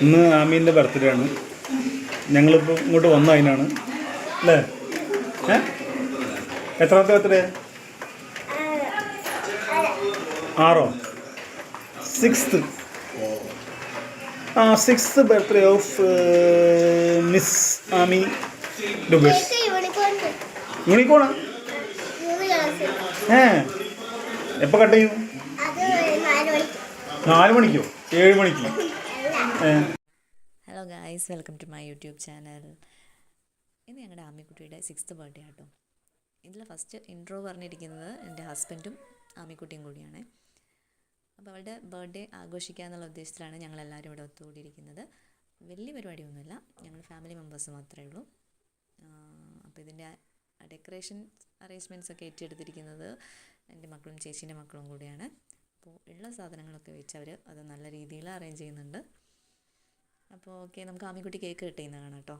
ഇന്ന് ആമീന്റെ ബർത്ത്ഡേ ആണ്. ഞങ്ങളിപ്പോൾ ഇങ്ങോട്ട് വന്ന അതിനാണ് അല്ലേ? ഏ? എത്രാമത്തെ ബർത്ത്ഡേ ആറോ? സിക്സ്ത് ആ sixth birthday of miss Aami ഡുബേഷ് യൂണിക്കോണാ ഏ? എപ്പോൾ കട്ട് ചെയ്യും? നാല് മണിക്ക് ഏഴ് മണിക്ക് hello guys welcome to my YouTube channel ഇന്ന് ഞങ്ങളുടെ ആമിക്കുട്ടിയുടെ സിക്സ്ത് ബർത്ത്ഡേ ആട്ടോ. ഇതിൽ ഫസ്റ്റ് ഇൻട്രോ പറഞ്ഞിരിക്കുന്നത് എന്റെ ഹസ്ബൻഡും ആമിക്കുട്ടിയും കൂടിയാണ്. അപ്പോൾ അവളുടെ ബർത്ത്ഡേ ആഘോഷിക്കുക എന്നുള്ള ഉദ്ദേശത്തിലാണ് ഞങ്ങളെല്ലാവരും ഇവിടെ ഒത്തുകൂടിയിരിക്കുന്നത്. വലിയ പരിപാടിയൊന്നുമില്ല. ഞങ്ങൾ ഫാമിലി മെമ്പേഴ്സ് മാത്രമേ ഉള്ളൂ. അപ്പോൾ ഇതിന്റെ ഡെക്കറേഷൻ അറേഞ്ച്മെന്റ്സ് ഒക്കെ ഏറ്റെടുത്തിരിക്കുന്നത് എന്റെ മക്കളും ചേച്ചീന്റെ മക്കളും കൂടിയാണ്. അപ്പോൾ ഉള്ള സാധനങ്ങളൊക്കെ വെച്ച് അവർ അത് നല്ല രീതിയിൽ അറേഞ്ച് ചെയ്യുന്നുണ്ട്. അപ്പോൾ ഓക്കെ നമുക്ക് ആമിക്കുട്ടി കേക്ക് കിട്ടിയെന്ന് കാണാം കേട്ടോ.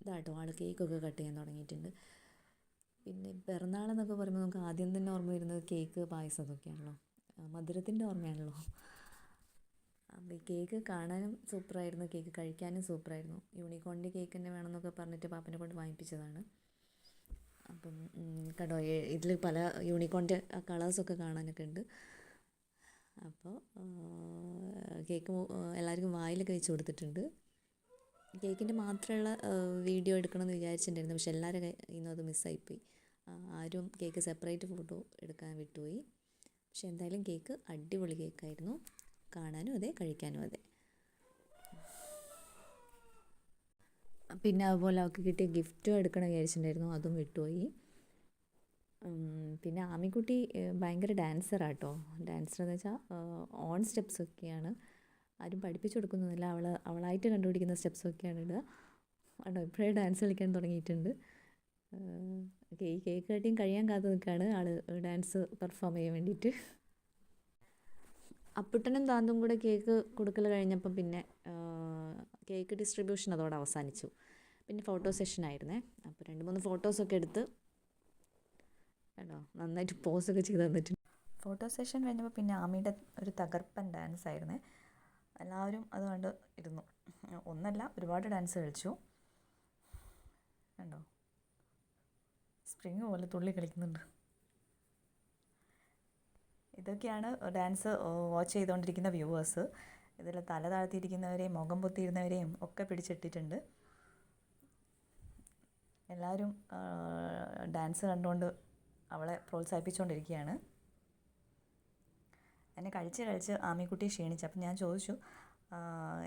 ഇതാട്ടോ ആൾ കേക്കൊക്കെ കട്ട് ചെയ്യാൻ തുടങ്ങിയിട്ടുണ്ട്. പിന്നെ പിറന്നാളെന്നൊക്കെ പറയുമ്പോൾ നമുക്ക് ആദ്യം തന്നെ ഓർമ്മ വരുന്നത് കേക്ക് പായസം അതൊക്കെയാണല്ലോ മധുരത്തിന്റെ ഓർമ്മയാണല്ലോ. അപ്പോൾ ഈ കേക്ക് കാണാനും സൂപ്പറായിരുന്നു. കേക്ക് കഴിക്കാനും സൂപ്പറായിരുന്നു. യൂണിക്കോണിന്റെ കേക്ക് തന്നെ വേണമെന്നൊക്കെ പറഞ്ഞിട്ട് പാപ്പനെ കൊണ്ട് വാങ്ങിപ്പിച്ചതാണ്. അപ്പം കേട്ടോ ഇതിൽ പല യൂണിക്കോണിന്റെ കളേഴ്സൊക്കെ കാണാനൊക്കെ ഉണ്ട്. അപ്പോൾ കേക്ക് എല്ലാവർക്കും വായിലൊക്കെ വെച്ച് കൊടുത്തിട്ടുണ്ട്. കേക്കിന്റെ മാത്രമുള്ള വീഡിയോ എടുക്കണമെന്ന് വിചാരിച്ചിട്ടുണ്ടായിരുന്നു. പക്ഷെ എല്ലാവരും ഇന്നും അത് മിസ്സായിപ്പോയി. ആരും കേക്ക് സെപ്പറേറ്റ് ഫോട്ടോ എടുക്കാൻ വിട്ടുപോയി. പക്ഷെ എന്തായാലും കേക്ക് അടിപൊളി കേക്കായിരുന്നു. കാണാനും അതെ കഴിക്കാനും അതെ. പിന്നെ അതുപോലെ അവൾക്ക് കിട്ടിയ ഗിഫ്റ്റും എടുക്കണം വിചാരിച്ചിട്ടുണ്ടായിരുന്നു അതും വിട്ടുപോയി. പിന്നെ ആമിക്കുട്ടി ഭയങ്കര ഡാൻസറാട്ടോ ഡാൻസർ എന്ന് വെച്ചാൽ ഓൺ സ്റ്റെപ്സ് ഒക്കെയാണ്. ആരും പഠിപ്പിച്ചു കൊടുക്കുന്നതല്ല അവൾ അവളായിട്ട് കണ്ടുപിടിക്കുന്ന സ്റ്റെപ്സ് ഒക്കെയാണ് ഇടുക. ആണോ? ഇപ്പോഴേ ഡാൻസ് കളിക്കാൻ തുടങ്ങിയിട്ടുണ്ട്. കേക്ക് കേക്ക് കട്ടിയും കഴിയാൻ കാത്തു നിൽക്കുകയാണ് ആൾ ഡാൻസ് പെർഫോം ചെയ്യാൻ വേണ്ടിയിട്ട്. അപ്പുട്ടനും താന്തും കൂടെ കേക്ക് കൊടുക്കൽ കഴിഞ്ഞപ്പം പിന്നെ കേക്ക് ഡിസ്ട്രിബ്യൂഷൻ അതോടെ അവസാനിച്ചു. പിന്നെ ഫോട്ടോ സെഷൻ ആയിരുന്നേ. അപ്പോൾ രണ്ട് മൂന്ന് ഫോട്ടോസൊക്കെ എടുത്ത് കേട്ടോ നന്നായിട്ട് പോസൊക്കെ ചെയ്ത് തന്നിട്ടുണ്ട് ഫോട്ടോ സെഷൻ കഴിഞ്ഞപ്പോൾ പിന്നെ ആമിയുടെ ഒരു തകർപ്പൻ ഡാൻസ് ആയിരുന്നേ. എല്ലാവരും അത് കണ്ട് ഇരുന്നു. ഒന്നല്ല ഒരുപാട് ഡാൻസ് കളിച്ചു. കണ്ടോ? സ്പ്രിങ് പോലെ തുള്ളി കളിക്കുന്നുണ്ട്. ഇതൊക്കെയാണ് ഡാൻസ് വാച്ച് ചെയ്തുകൊണ്ടിരിക്കുന്ന വ്യൂവേഴ്സ്. ഇതിൽ തല താഴ്ത്തിയിരിക്കുന്നവരെയും മുഖം പൊത്തിയിരുന്നവരെയും ഒക്കെ പിടിച്ചിട്ടിട്ടുണ്ട്. എല്ലാവരും ഡാൻസ് കണ്ടുകൊണ്ട് അവളെ പ്രോത്സാഹിപ്പിച്ചുകൊണ്ടിരിക്കുകയാണ് എന്നെ കഴിച്ച് കഴിച്ച് ആമിക്കുട്ടി ക്ഷീണിച്ചു. അപ്പം ഞാൻ ചോദിച്ചു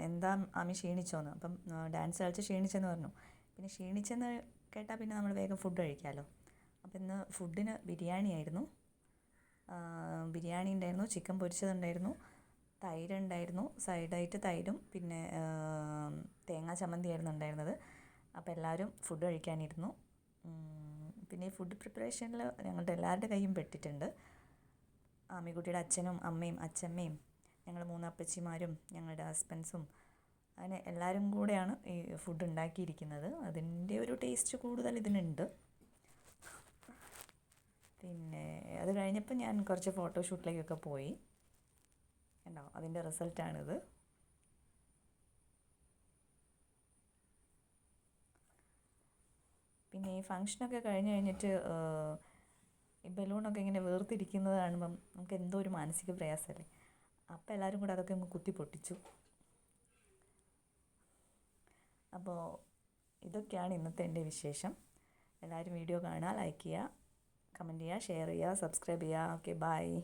എന്താ ആമി ക്ഷീണിച്ചോന്ന്? അപ്പം ഡാൻസ് കളിച്ച് ക്ഷീണിച്ചെന്ന് പറഞ്ഞു. പിന്നെ ക്ഷീണിച്ചെന്ന് കേട്ടാൽ പിന്നെ നമ്മൾ വേഗം ഫുഡ് കഴിക്കാമല്ലോ അപ്പം ഇന്ന് ഫുഡിന് ബിരിയാണി ആയിരുന്നു ബിരിയാണി ഉണ്ടായിരുന്നു ചിക്കൻ പൊരിച്ചതുണ്ടായിരുന്നു തൈര് ഉണ്ടായിരുന്നു സൈഡായിട്ട് തൈരും പിന്നെ തേങ്ങാ ചമ്മന്തി ആയിരുന്നു ഉണ്ടായിരുന്നത്. അപ്പോൾ എല്ലാവരും ഫുഡ് കഴിക്കാനിരുന്നു. പിന്നെ ഈ ഫുഡ് പ്രിപ്പറേഷനിൽ ഞങ്ങളുടെ എല്ലാവരുടെ കൈയും പെട്ടിട്ടുണ്ട്. ആമിക്കുട്ടിയുടെ അച്ഛനും അമ്മയും അച്ഛമ്മയും ഞങ്ങൾ മൂന്ന് അപ്പച്ചിമാരും ഞങ്ങളുടെ ഹസ്ബൻഡ്സും അങ്ങനെ എല്ലാവരും കൂടെയാണ് ഈ ഫുഡ് ഉണ്ടാക്കിയിരിക്കുന്നത്. അതിന്റെ ഒരു ടേസ്റ്റ് കൂടുതൽ ഇതിനുണ്ട്. പിന്നെ അത് കഴിഞ്ഞപ്പോൾ ഞാൻ കുറച്ച് ഫോട്ടോഷൂട്ടിലേക്കൊക്കെ പോയി. കണ്ടോ? അതിന്റെ റിസൾട്ടാണിത്. പിന്നെ ഈ ഫങ്ഷനൊക്കെ കഴിഞ്ഞ് കഴിഞ്ഞിട്ട് ഈ ബലൂണൊക്കെ ഇങ്ങനെ വേർതിരിക്കുന്നത് കാണുമ്പം നമുക്ക് എന്തോ ഒരു മാനസിക പ്രയാസമല്ലേ? അപ്പോൾ എല്ലാവരും കൂടെ അതൊക്കെ അങ്ങ് കുത്തി പൊട്ടിച്ചു. അപ്പോൾ ഇതൊക്കെയാണ് ഇന്നത്തെ എന്റെ വിശേഷം. എല്ലാവരും വീഡിയോ കാണുക ലൈക്ക് ചെയ്യുക. കമന്റ് ചെയ്യുക ഷെയർ ചെയ്യുക സബ്സ്ക്രൈബ് ചെയ്യുക. ഓക്കെ ബായ്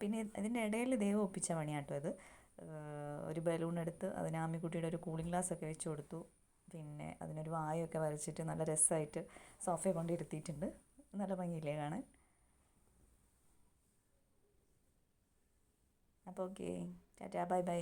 പിന്നെ ഇതിന്റെ ഇടയിൽ ദൈവം ഒപ്പിച്ച പണിയാട്ടോ ഇത്. ഒരു ബലൂൺ എടുത്ത് അതിന് ആമിക്കുട്ടിയുടെ ഒരു കൂളിംഗ് ഗ്ലാസ് ഒക്കെ വെച്ച് കൊടുത്തു. പിന്നെ അതിനൊരു വായൊക്കെ വരച്ചിട്ട് നല്ല രസമായിട്ട് സോഫയെ കൊണ്ട് ഇരുത്തിയിട്ടുണ്ട്. നല്ല ഭംഗിയില്ലേ കാണാൻ? അപ്പോൾ ഓക്കെ ടാറ്റാ ബൈ ബൈ